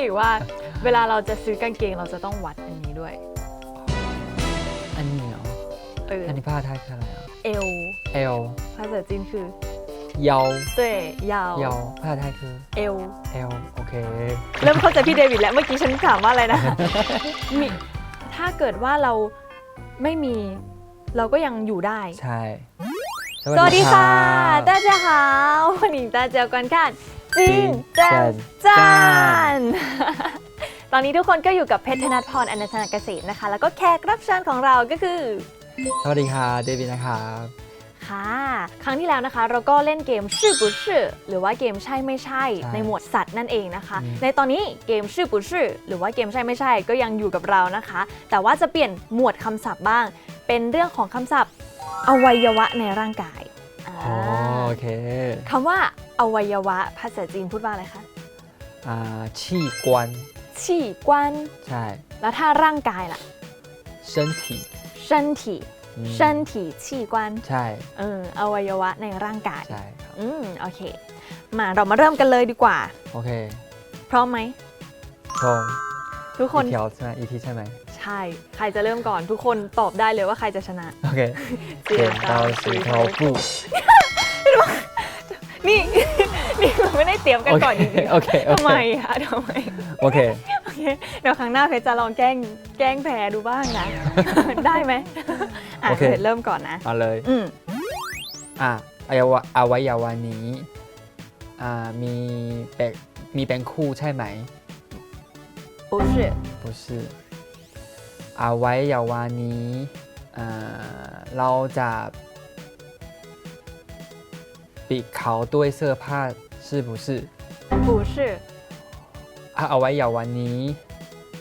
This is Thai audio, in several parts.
อีกว่า เวลาเราจะซื้อกางเกงเราจะต้องวัดอันนี้ด้วย อันนี้เหรอ เออ อันนี้ภาษาไทยคืออะไรอ่ะ เอว เอล ภาษาจีนคือ เยา เต้ยาว เยาภาษาไทยคือ เอว เอลโอเค เริ่มเข้าใจพี่เดวิดแล้วเมื่อกี้ฉันถามว่าอะไรนะ มีถ้าเกิดว่าเราไม่มีเราก็ยังอยู่ได้ ใช่ สวัสดีค่ะ 大大家好欢迎大家观看 จริงแจนจานตอนนี้ทุกคนก็อยู่กับเพชรธนัทพรอนันทนาเกษตรนะคะ แล้วก็แขกรับเชิญของเราก็คือ สวัสดีค่ะเดวิดนะครับ ค่ะ ครั้งที่แล้วนะคะ เราก็เล่นเกมชื่อบุชื่อหรือว่าเกมใช่ไม่ใช่ ใช่ในหมวดสัตว์นั่นเองนะคะ อืม ในตอนนี้เกมชื่อบุชื่อหรือว่าเกมใช่ไม่ใช่ก็ยังอยู่กับเรานะคะ แต่ว่าจะเปลี่ยนหมวดคำศัพท์บ้าง เป็นเรื่องของคำศัพท์อวัยวะในร่างกายอ่าอ๋อโอเค คำว่า อวัยวะภาษาจีนพูดว่าอะไรคะ อ่าชี่กวน ฉี่กวน ใช่ แล้วถ้าร่างกายล่ะ 身体身体 อืม 身体器官 ใช่ เอออวัยวะในร่างกาย ใช่ครับ อืมโอเค มาเรามาเริ่มกันเลยดีกว่า โอเค พร้อมไหม ชม ทุกคน อีเทียวใช่ไหมอีทีใช่ไหม ใช่ ใครจะเริ่มก่อนทุกคนตอบได้เลยว่าใครจะชนะ โอเคเ剪刀石头布 นี่ นี่เราไม่ได้เตรียมกัน โอเค ก่อนจริงๆ โอเคโอเค ทำไมคะทำไม โอเค โอเคเดี๋ยวครั้งหน้าเพชรจะลองแกล้งแกล้งแพ้ดูบ้างนะ ได้ไหมอ่ะ โอเค เพชรเริ่มก่อนนะ เอาเลย อืม อ่ะอวัยวะอวัยวะนี้อ่ามีเป็นมีเป็นคู่ใช่ไหม 不是不是อวัยวะนี้อ่าเราจะ ปิดเขาด้วยเสื้อผ้า是不是不是 อ่ะอวัยวะนี้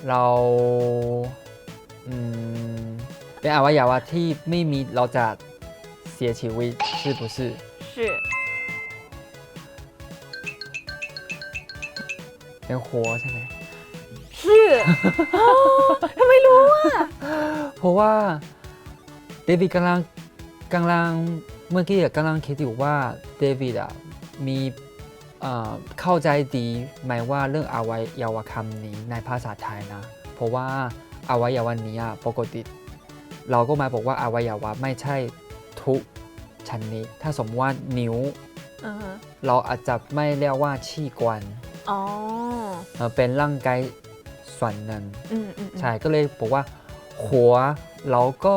เราอืมเป็นอวัยวะที่ไม่มีเราจะเสียชีวิต是不是是 เป็นหัวใช่ไหม 是อ๋อทำไมรู้อ่ะ เพราะว่าเดวิดกำลังกำลัง เมื่อกี้อะกำลังคิดอยู่ว่าเดวิดอะมีเอ่อเข้าใจดีไหมว่าเรื่องอวัยวะคำนี้ในภาษาไทยนะ เพราะว่าอวัยวะนี้อะปกติ เราก็หมายบอกว่าอวัยวะไม่ใช่ทุกชนิดถ้าสมมติว่านิ้วอือฮะเราอาจจะไม่เรียกว่าชี้กวนอ๋อเอ่อเป็นร่างกายส่วนหนึ่งอืมอืมอืมใช่ก็เลยบอกว่าหัวเราก็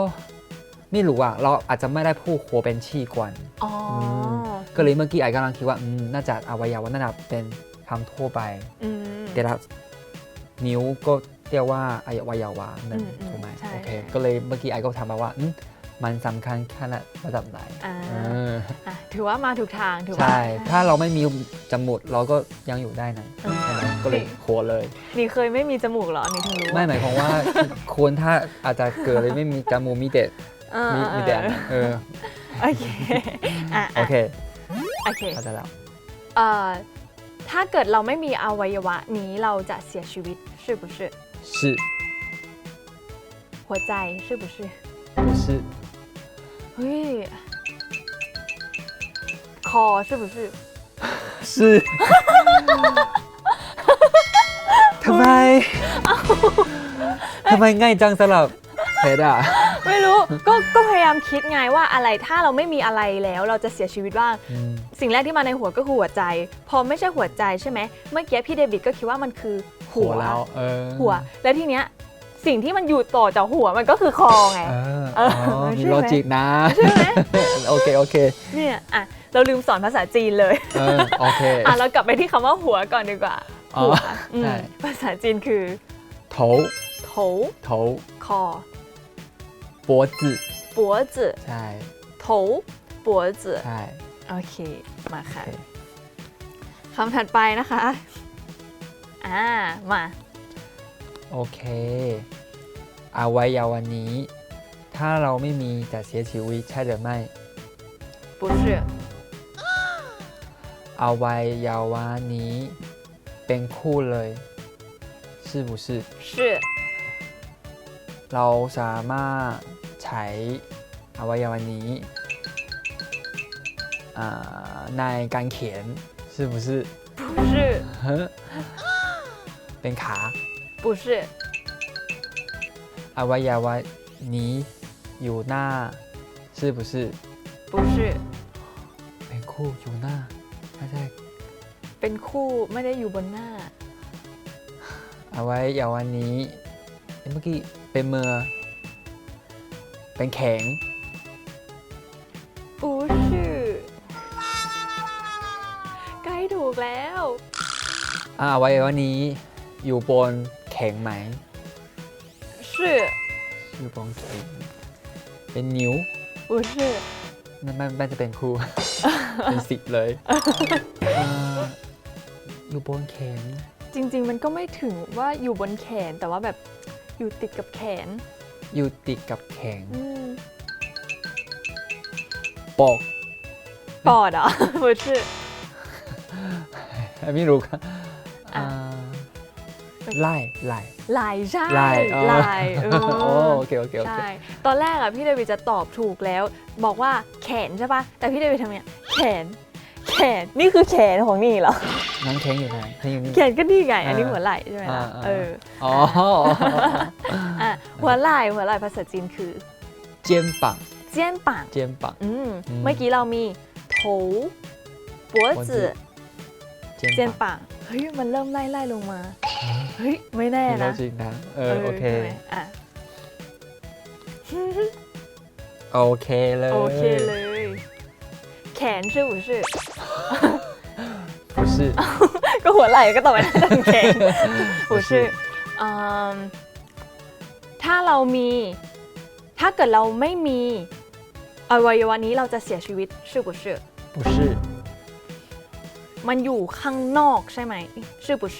ไม่รู้อะเราอาจจะไม่ได้พูดหัวเป็นชี้กวนอ๋ออมก็เลยเมื่อกี้ไอ้กำลังคิดว่าอืมน่าจะอวัยวะน่าจะเป็นคำทั่วไป อืม แต่ละนิ้วก็เรียกว่าอวัยวะหนึ่งอืมอืมถูกไหมใช่โอเค ก็เลยเมื่อกี้ไอ้ก็ถามมาว่าอืมมันสำคัญขนาดระดับไหนอ่า เอออะถือว่ามาถูกทางถือว่า ใช่ ถ้าเราไม่มีจมูกเราก็ยังอยู่ได้นะอืมใช่ไหมก็เลยหัวเลย นี่เคยไม่มีจมูกเหรอนี่ถึงรู้ ไม่หมายความว่า คนถ้าอาจจะเกิดเลยไม่มีจมูกมีแต่เออ มี เออ มีแต่อันนั้นเออ โอเคอ่ะ โอเค โอเค เข้าใจแล้ว เอ่อถ้าเกิดเราไม่มีอวัยวะนี้เราจะเสียชีวิต是不是是หัวใจ是不是不是 เฮ้ยคอ是不是是ทำไมทำไมง่ายจังสำหรับเพชรอ่ะ ไม่ รู้ก็ก็พยายามคิดไงว่าอะไรถ้าเราไม่มีอะไรแล้วเราจะเสียชีวิตบ้างอืมสิ่งแรกที่มาในหัวก็คือหัวใจ พอไม่ใช่หัวใจใช่ไหมเมื่อกี้พี่เดวิดก็คิดว่ามันคือหัวแล้วเออหัว แล้วทีเนี้ยสิ่งที่มันอยู่ต่อจากหัวมันก็คือคอไง เออเอออ๋อใช่มีไหม โลจิกนะ ใช่ไหมโอเค โอเคเนี่ยอะเราลืมสอนภาษาจีนเลยเออโอเค อะเรากลับไปที่คำว่าหัวก่อนดีกว่าอ๋อหัวอืมใช่ ภาษาจีนคือ头โถ头คอ 脖子 ปัวจื ใช่ โถปัวจื ใช่ โอเค มาค่ะ โอเค คำถัดไปนะคะ อ่า มา โอเคอวัยวะนี้ ถ้าเราไม่มีจะเสียชีวิตใช่หรือไม่ 不是 อวัยวะนี้ เป็นคู่เลย是不是是 เราสามารถใช้อวัยวะนี้อ่าในการเขียน是不是不是 ฮะเป็นขา 不是 อวัยวะนี้อยู่หน้า是不是不是 เป็นคู่อยู่หน้าไม่ใช่ เป็นคู่ไม่ได้อยู่บนหน้า อวัยวะนี้ เมื่อกี้เป็นเมือ เป็นแข็งปูชื่อใกล้ถูกแล้ว อ่าไว้วันนี้อยู่บนแข็งไหมชื่ออยู่บนแข็งเป็นนิ้วปูชื่อนั่นมันมันจะเป็นครู เป็นสิบเลยอยู่บนแข็งจริง ๆ มันก็ไม่ถึงว่าอยู่บนแขนแต่ว่าแบบ อยู่ติดกับแขน อยู่ติดกับแข็งอืมปอกปอดเหรอ不是ไม่รู้ครับอะอ่าไล่ไล่ ไหลใช่ไหล่อ๋อ ไหลเอโอ้อโอเคโอเคโอเค ใช่ ตอนแรกอะพี่เดวิดจะตอบถูกแล้ว บอกว่าแขนใช่ปะแต่พี่เดวิดทำไงแขนแข น นี่คือแขนของนี่เหรอ น้องแข็งอยู่ไหนแข็งอยู่นี่ แขนก็นี่ไง อันนี้ อ่า หัวไหล่ใช่ไหมล่ะ อ่า เออ อ๋อ อ่ะหัวไหล่หัวไหล่ภาษาจีนคือ เจียนปัง เจี้ยนปัง เจียนปัง อืม อืม เมื่อกี้เรามีโถปัวจื่อ เจียน เจี้ยน ปัง ปัง เฮ้ย มันเริ่มไล่ไล่ลงมา เฮ้ย ไม่แน่ มีแล้ นะ วจริงนะเออโอเค ใช่ไหมอ่ะ โอเคเลย โอเคเลย แขน是不是 不是 ก็หัวไหล่ก็ต่อไปทางแขน不是อืมถ้าเรามี ถ้าเกิดเราไม่มีอวัยวะนี้เราจะเสียชีวิต是不是不是 มันอยู่ข้างนอกใช่ไหม是不是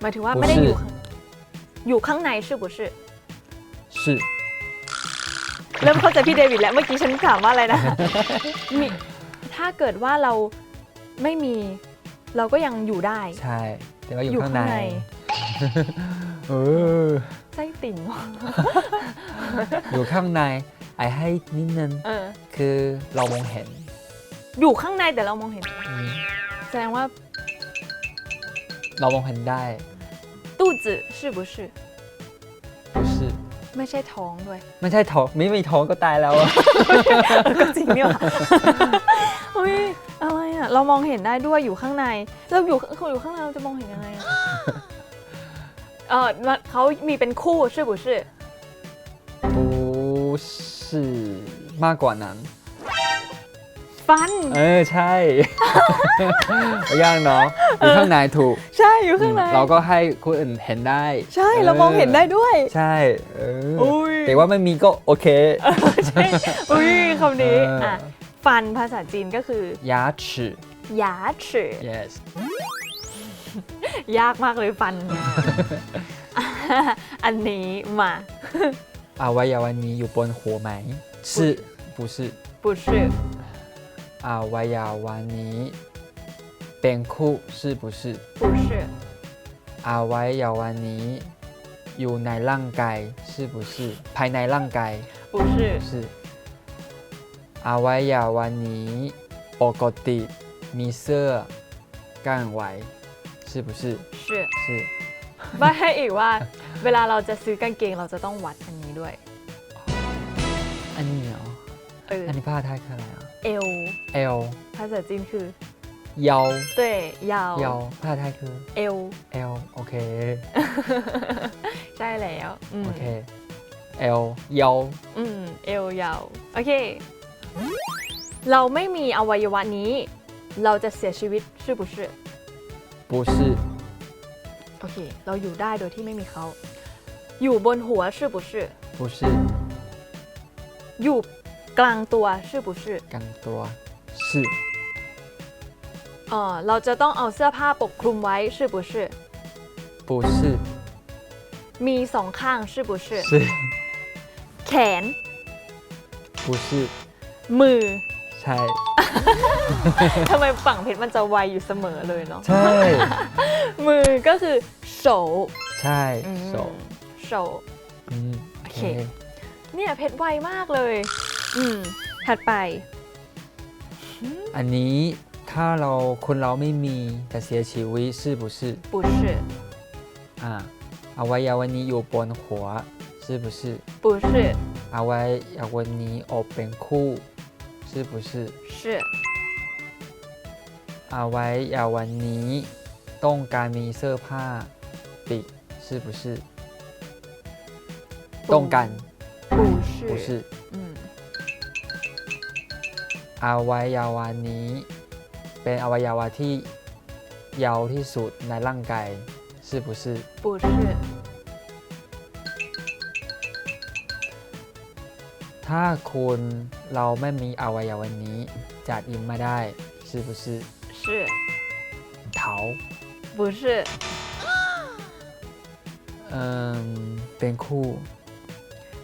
หมายถึงว่า 不是 ไม่ได้อยู่ข้างอยู่ข้างใน是不是是 เริ่มเข้าใจพี่เดวิดแล้วเมื่อกี้ฉันถามว่าอะไรนะ มี ถ้าเกิดว่าเราไม่มี เราก็ยังอยู่ได้ ใช่แต่ว่าอ อยู่ ยู่ข้างใน ข้างใน เออ ไส้ติ่งเหรอ อยู่ข้างในไอให้นิดนึง เออ คือเรามองเห็น อยู่ข้างในแต่เรามองเห็น อืม แสดงว่า เรามองเห็นได้ ตู้จื่อ是不是不是 ไม่ใช่ท้องด้วย ไม่ใช่ท้องไม่มีท้องก็ตายแล้วอะ ก็จริงเนี่ย เฮ้ยอะไรอ่ะ เรามองเห็นได้ด้วยอยู่ข้างใน เราอยู่เขาอยู่ข้างในเราจะมองเห็นยังไงอะเออมันเขามีเป็นคู่是不是不是มากกว่านั้น ฟัน เออใช่ ยากเนาะอยู่ข้างในถูก ใช่อยู่ข้างใน เราก็ให้คนอื่นเห็นได้ ใช่เรามองเห็นได้ด้วย ใช่เออ อุ้ย แต่ว่าไม่มีก็โอเค ใช่อุ้ยคำนี้ เอออ่ อ่ะฟันภาษาจีนก็คือ 牙齿 หยาฉือ yes ยากมากเลยฟัน อันนี้มา อวัยวะนี้อยู่บนหัวไหม是不是不是 อวัยวะนี้เป็นคู่是不是不是อวัยวะนี้อยู่ในร่างกาย是不是ภายในร่างกาย 不是是อวัยวะนี้ปกติมีเสื้อกั้นไว้是不是是是 ใบให้อีกว่า เวลาเราจะซื้อกางเกงเราจะต้องวัดอันนี้ด้วย อันนี้เหรอ เออ อันนี้ภาษาไทยคืออะไรอ่ะ เอว เอล ภาษาจีนคือ เยา 对ยาว เยาภาษาไทยคือ เอว เอลโอเค ใช่แล้วอืม โอเคเอลเยา อืมเอวยาว โอเค เราไม่มีอวัยวะนี้ เราจะเสียชีวิต是不是 不是 โอเค เราอยู่ได้โดยที่ไม่มีเขา อยู่บนหัว是不是不是 อยู่ กลางตัว是不是更多是 เออเราจะต้องเอาเสื้อผ้าปกคลุมไว้是不是不是 มีสองข้าง是不是是 แขน 不是 มือ ใช่ ทำไมฝั่งเพชรมันจะไวอยู่เสมอเลยเนาะ ใช่ มือก็คือโฉ ใช่ อืม โส โฉ อืม โอเค เนี่ยเพชรไวมากเลย อืม ถัดไป อันนี้ถ้าเราคนเราไม่มีแต่เสียชีวิต是不是不是อ่าอวัยวะนี้อยู่บนหัว是不是不是อวัยวะนี้ออกเป็นคู่是不是是อวัยวะนี้ต้องการมีเสื้อผ้าปิด是不是ต้องการ 不是不是 อืม อวัยวะนี้ เป็นอวัยวะที่ยาวที่สุดในร่างกาย是不是不是ถ้าคุณเราไม่มีอวัยวะนี้จะยิ้มไม่ได้是不是是เถา 不是 เอ่อเป็นคู่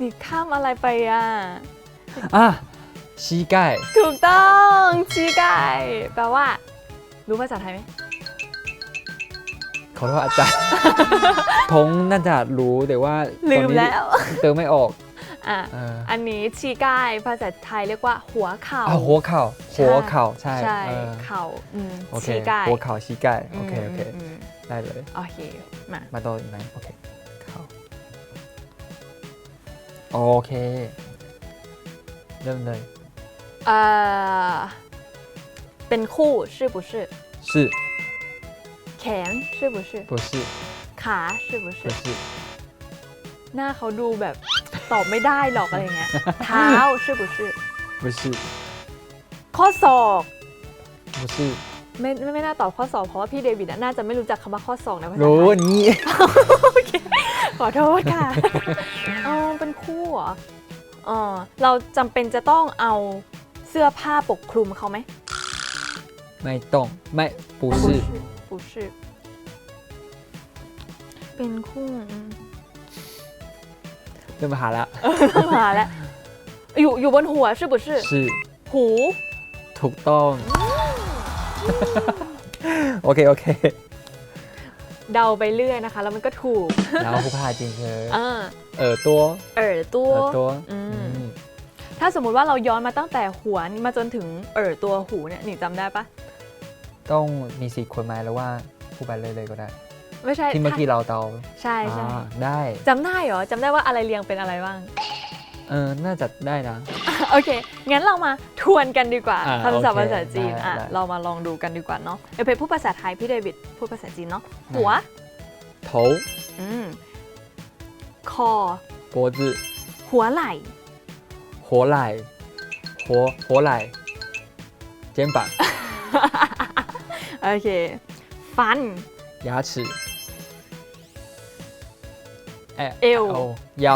นี่ข้ามอะไ รไปอะอะชี้ใกล้ถูกต้องชี้ไก่แปลว่า รู้ภาษาไทยไหมขอโทษอาจารย์ ทงน่าจะรู้แต่ว่าลืตอนมนี้แล้ว เติมไม่ออกอะเอออันนี้ชี้ไก่ภาษาไทยเรียกว่าหัวเข่าอะหัวเข่าหัวเข่าใช่ใช่เออเข่าอืมโอเคชี้ไก่หัวเข่าชี้ใกล้โอเคโอเคมมได้เลยโอเคมามาโดนอีกไหมโอเคเข่าโอเค เริ่มเลย เอ่อ เป็นคู่是不是是แขน是不是不是ขา是不是不是 หน้าเขาดูแบบ ตอบไม่ได้หรอกอะไรเงี้ย เท้า是不是不是 ข้อศอก 不是 ไม่ไม่ไม่น่าตอบข้อสอบเพราะว่าพี่เดวิดอะน่าจะไม่รู้จักคำว่าข้อศอกในภาษา รู้ ไทย อันนี้ ขอโทษค่ะ เออเป็นคู่เหรอเออเราจำเป็นจะต้องเอา เสื้อผ้าปกคลุมเขาไหม ไม่ต้องไม่不是不是เป็นคู่อืม เริ่มหาแล้ว มาแล้ว อยู่อยู่บนหัว是不是 是 หู ถูกต้อง โอเค โอเค เดาไปเรื่อยนะคะ แล้วมันก็ถูก แล้วผู้พาจริงคือ อ่า เออตัว เอ่อตัว เออตัว อืม อืม ถ้าสมมุติว่าเราย้อนมาตั้งแต่หัวมาจนถึงเอ่อตัวหูเนี่ยหนิงจำได้ปะ ต้องมีสี่คนไหมหรือว่าผู้ไปเลยเลยก็ได้ ไม่ใช่ ที่เมื่อกี้เราเตา ใช่ใช่ อ่าได้ จำได้เหรอจำได้ว่าอะไรเรียงเป็นอะไรบ้าง เออ น่าจะได้นะ โอเค งั้นเรามาทวนกันดีกว่า อ่า คำศัพท์ โอเค ภาษาจีน ได้ อ่ะ ได้ เรามาลองดูกันดีกว่าเนาะเดี๋ยวเพชรพูดภาษาไทย พี่เดวิดพูดภาษาจีนเนาะ หัว 头 อืม คอ 脖子 หัวไหล่ 活ไหล่活活ไหล่肩膀 โอเค ฟัน 牙齿เอ่อ เอว 腰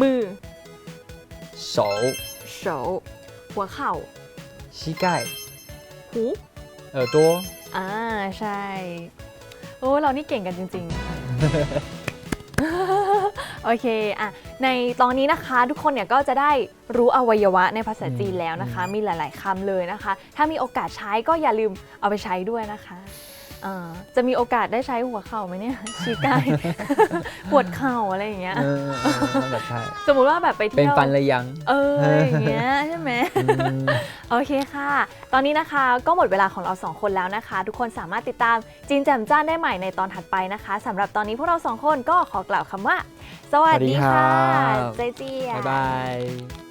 มือ 手โฉหัวเข่า 膝盖 หู 耳朵 อ่า ใช่ โอ้เรานี่เก่งกันจริง ๆ โอเคอะในตอนนี้นะคะทุกคนเนี่ยก็จะได้รู้อวัยวะในภาษาจีนแล้วนะคะ มีหลาย ๆคำเลยนะคะ ถ้ามีโอกาสใช้ก็อย่าลืมเอาไปใช้ด้วยนะคะเอ่อ จะมีโอกาสได้ใช้หัวเข่าไหมเนี่ยชี้ใกล้ปวดเข่าอะไรอย่างเงี้ยเออเออน่าจะใช่สมมุติว่าแบบไปเป็นเที่ยว ฟันเลยยัง เอออย่างเงี้ยใช่ไหมอืมโอเคค่ะ ตอนนี้นะคะก็หมดเวลาของเราสองคนแล้วนะคะ ทุกคนสามารถติดตามจีนแจ่มจ้านได้ใหม่ในตอนถัดไปนะคะสำหรับตอนนี้พวกเราสองคนก็ขอกล่าวคำว่า สวัสดีค่ะสวัสดีครับ เจเจีย บ๊ายบาย